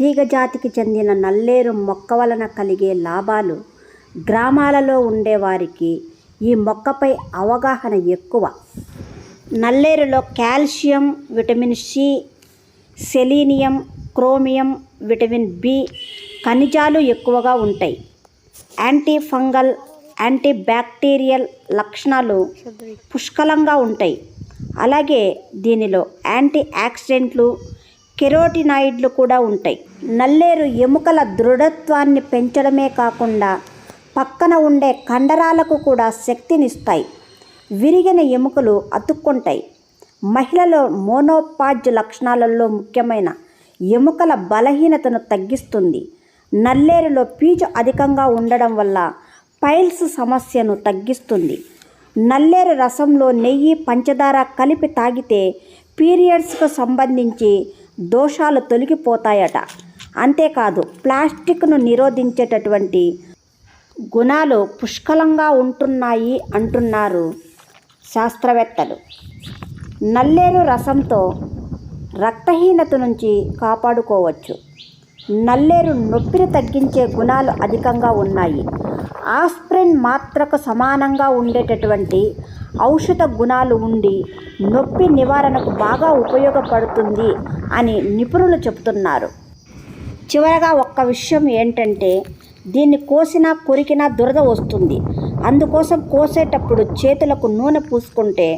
తీగజాతికి చెందిన నల్లేరు మొక్క వలన కలిగే లాభాలు గ్రామాలలో ఉండేవారికి ఈ మొక్కపై అవగాహన ఎక్కువ. నల్లేరులో calcium vitamin C selenium chromium vitamin B ఖనిజాలు ఎక్కువగా ఉంటాయి. యాంటీ ఫంగల్ యాంటీ బ్యాక్టీరియల్ లక్షణాలు పుష్కలంగా ఉంటాయి. అలాగే దీనిలో యాంటీ ఆక్సిడెంట్లు కెరోటినాయిడ్లు కూడా ఉంటాయి. నల్లేరు ఎముకల దృఢత్వాన్ని పెంచడమే కాకుండా పక్కన ఉండే కండరాలకు కూడా శక్తినిస్తాయి. విరిగిన ఎముకలు అతుక్కుంటాయి. మహిళలో మోనోపాజ్ లక్షణాలలో ముఖ్యమైన ఎముకల బలహీనతను తగ్గిస్తుంది. నల్లేరులో పీచు అధికంగా ఉండడం వల్ల పైల్స్ సమస్యను తగ్గిస్తుంది. నల్లేరు రసంలో నెయ్యి పంచదార కలిపి తాగితే పీరియడ్స్కు సంబంధించి దోషాలు తొలగిపోతాయట. అంతేకాదు ప్లాస్టిక్ను నిరోధించేటటువంటి గుణాలు పుష్కలంగా ఉంటున్నాయి అంటున్నారు శాస్త్రవేత్తలు. నల్లేరు రసంతో రక్తహీనత నుంచి కాపాడుకోవచ్చు. నల్లేరు నొప్పిని తగ్గించే గుణాలు అధికంగా ఉన్నాయి. ఆస్ప్రిన్ మాత్రకు సమానంగా ఉండేటటువంటి ఔషధ గుణాలు ఉండి నొప్పి నివారణకు బాగా ఉపయోగపడుతుంది అని నిపుణులు చెబుతున్నారు. చివరగా ఒక్క విషయం ఏంటంటే దీన్ని కోసినా కొరికినా దురద వస్తుంది. అందుకోసం కోసేటప్పుడు చేతులకు నూనె పూసుకుంటే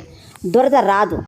దురద రాదు.